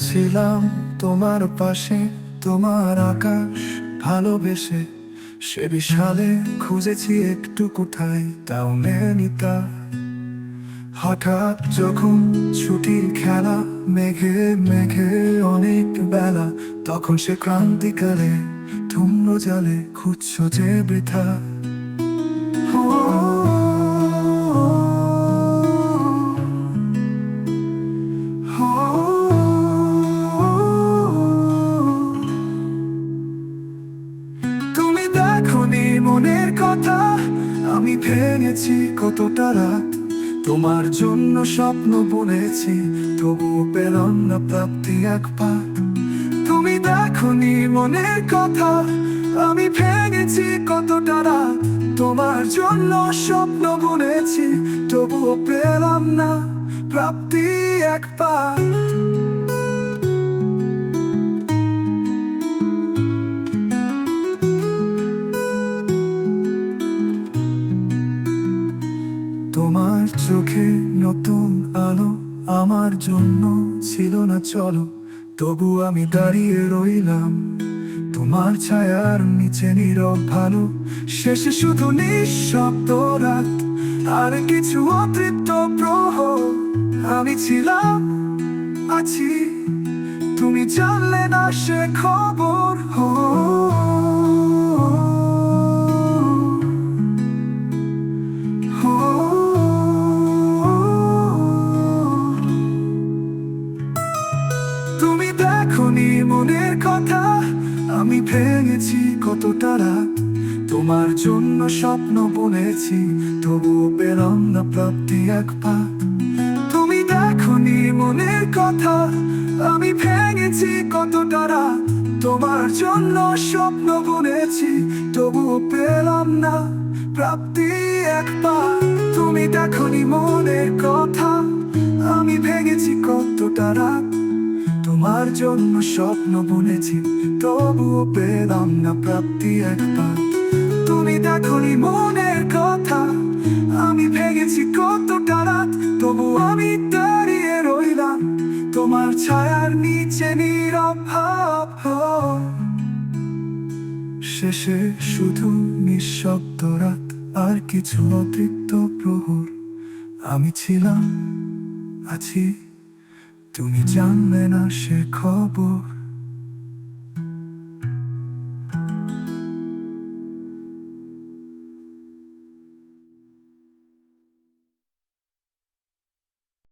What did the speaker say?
ছিলাম তোমার পাশে, তোমার আকাশ ভালোবেসে। সে বিশালে খুঁজেছি একটু কোথায়, তাও নেনি তা। হঠাৎ যখন ছুটির খেলা মেঘে মেঘে অনেক বেলা, তখন সে ক্রান্তিকালে ধুম্র জালে খুঁজছ যে বৃথা। কথা আমি ভেঙেছি কতটা রাত। তোমার জন্য স্বপ্ন বুনেছি, তবুও পেলাম না প্রাপ্তি এক পাত। তুমি দেখনি মনের কথা, আমি ভেঙেছি কতটা রাত। তোমার জন্য স্বপ্ন বুনেছি, তবুও পেলাম না প্রাপ্তি এক পাত। চোখে নতুন আলো আমার জন্য ছিল না, চলো। তবু আমি দাঁড়িয়ে রইলাম। তোমার ছায়ার নিচে নীরব ভালো। শেষে শুধু নিঃশব্দ রাত, আর কিছু অতৃপ্ত প্রহ আমি ছিলাম, আছি। তুমি জানলে না সে খবর, হো। কথা, আমি ভেঙেছি কতটা রাত তোমার জন্য স্বপ্ন বুনেছি তবুও পেলাম না প্রাপ্তি এক পাত তুমি দেখনি মনের কথা, আমি ভেঙেছি কত রাত তোমার জন্য স্বপ্ন বুনেছি তবুও পেলাম না প্রাপ্তি এক পা। তুমি দেখনি মনের কথা, আমি ভেঙেছি কত রাত তোমার জন্য স্বপ্ন বুনেছি, তবুও পেলাম না প্রাপ্তি একবার। তুমি দেখনি মনের কথা, আমি ভেঙেছি কতটা রাত, তবু আমি দাঁড়িয়ে রইলাম, তোমার ছায়ার নিচে নীরব শেষে শুধু নিঃশব্দ রাত, আর কিছু অতিরিক্ত প্রহর। আমি ছিলাম, আছি তুমি জানবে না সে খবর।